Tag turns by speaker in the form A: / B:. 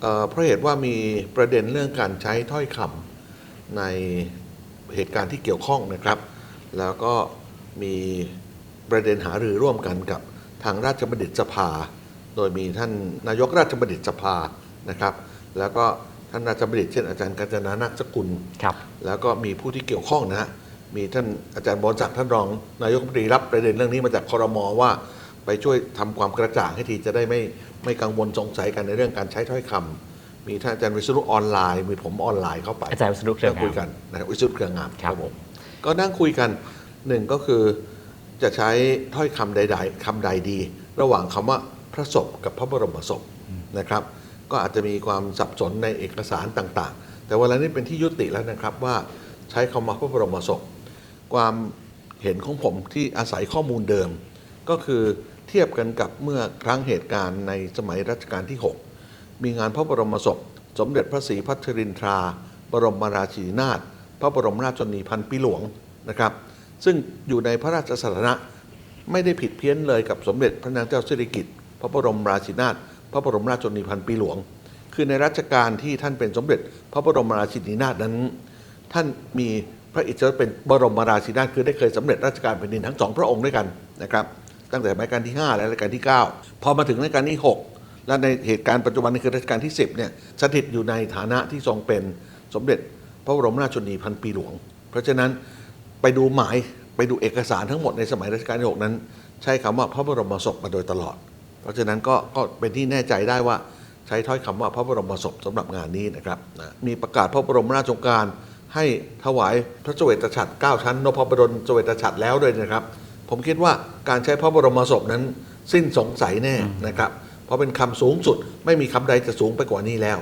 A: เอ่อเพราะเหตุว่ามีประเด็นเรื่องการใช้ถ้อยคำในเหตุการณ์ที่เกี่ยวข้องนะครับ แล้วก็มีประเด็นหารือร่วมกันกับทางราชบัณฑิตสภา โดยมีท่านนายกราชบัณฑิตสภานะครับ แล้วก็ท่านราชบัณฑิตเช่นอาจารย์กัญจนานักสกุล
B: ครับ
A: แล้วก็มีผู้ที่เกี่ยวข้องนะฮะมีท่านอาจารย์บรศักดิ์ท่านรองนายกรัฐมนตรีรับประเด็นเรื่องนี้มาจากคอรมอว่า ไปช่วยทำความกระจ่างให้ทีจะได้ไม่ไม่กังวลสงสัยกันในเรื่องการใช้ถ้อยคำมีท่านอาจารย์วิศนุออนไลน์ มีผมออนไลน์เข้าไป
B: อาจารย์วิษณุเครืองาม
A: นั่คุยกันนะวิศนุเครืองาม
B: ครับ
A: ผมก็นั่งคุยกันหนึ่งก็คือจะใช้ถ้อยคำใด ๆคำใดดี ระหว่างคำว่าพระศพกับพระบรมศพนะครับ ก็อาจจะมีความสับสนในเอกสารต่างๆ แต่เวลานี้เป็นที่ยุติแล้วนะครับว่าใช้คำว่าพระบรมศพความเห็นของผมที่อาศัยข้อมูลเดิม ก็คือเทียบกันกับเมื่อครั้งเหตุการณ์ในสมัยรัชกาลที่ 6 มีงานพระบรมศพ สมเด็จพระศรีพัชรินทรา บรมราชินีนาถพระบรมราชชนีพันปีหลวงนะครับ ซึ่งอยู่ในพระราชสถานะไม่ได้ผิดเพี้ยนเลยกับสมเด็จพระนางเจ้าสิริกิติ์พระบรมราชินีนาถพระบรมราชชนีพันปีหลวง คือในรัชกาลที่ท่านเป็นสมเด็จพระบรมราชินีนาถนั้น ท่านมีพระอิสริยเป็นบรมราชินีนาถคือได้เคยสำเร็จราชการแผ่นดินทั้งสองพระองค์ด้วยกันนะครับ ตั้งแต่รัชกาลที่ 5 และรัชกาลที่ 9 พอมาถึงรัชกาลที่ 6 และในเหตุการณ์ปัจจุบันนี้คือรัชกาลที่ 10เนี่ยสถิตอยู่ในฐานะที่ทรงเป็นสมเด็จพระบรมราชชนีพันปีหลวง เพราะฉะนั้นไปดูหมายไปดูเอกสารทั้งหมดในสมัยรัชกาลที่ 6 นั้น ใช้คำว่าพระบรมศพมาโดยตลอด เพราะฉะนั้นก็ก็เป็นที่แน่ใจได้ว่าใช้ถ้อยคำว่าพระบรมศพสำหรับงานนี้นะครับนะมีประกาศพระบรมราชโองการให้ถวายพระเสวตฉัตร9ชั้นนพบดลเสวตฉัตรแล้วด้วยนะครับ ผมคิดว่าการใช้พระบรมศพนั้น สิ้นสงสัยแน่นะครับ เพราะเป็นคำสูงสุดไม่มีคำใดจะสูงไปกว่านี้แล้ว